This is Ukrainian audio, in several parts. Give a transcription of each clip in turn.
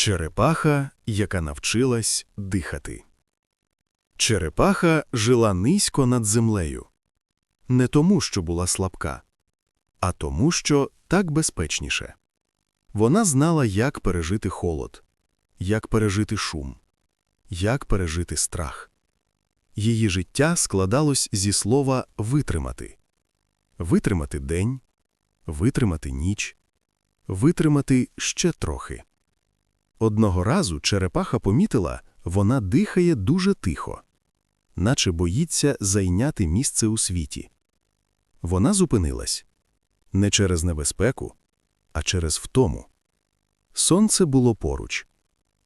Черепаха, яка навчилась дихати. Черепаха жила низько над землею. Не тому, що була слабка, а тому, що так безпечніше. Вона знала, як пережити холод, як пережити шум, як пережити страх. Її життя складалось зі слова витримати. Витримати день, витримати ніч, витримати ще трохи. Одного разу черепаха помітила, вона дихає дуже тихо, наче боїться зайняти місце у світі. Вона зупинилась не через небезпеку, а через втому. Сонце було поруч,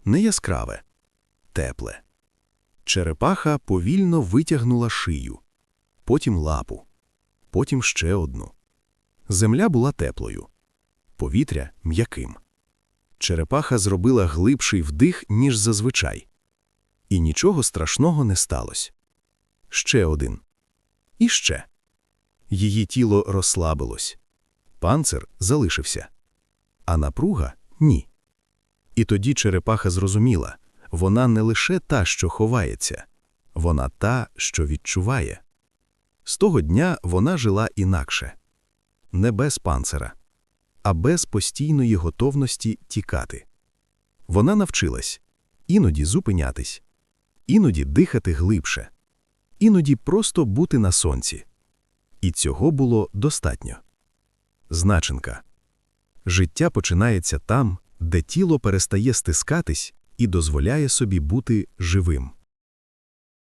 не яскраве, тепле. Черепаха повільно витягнула шию, потім лапу, потім ще одну. Земля була теплою, повітря м'яким. Черепаха зробила глибший вдих, ніж зазвичай. І нічого страшного не сталося. Ще один. І ще. Її тіло розслабилось. Панцир залишився. А напруга – ні. І тоді черепаха зрозуміла – вона не лише та, що ховається, вона та, що відчуває. З того дня вона жила інакше. Не без панцира а без постійної готовності тікати. Вона навчилась іноді зупинятись, іноді дихати глибше, іноді просто бути на сонці. І цього було достатньо. Значенка. Життя починається там, де тіло перестає стискатись і дозволяє собі бути живим.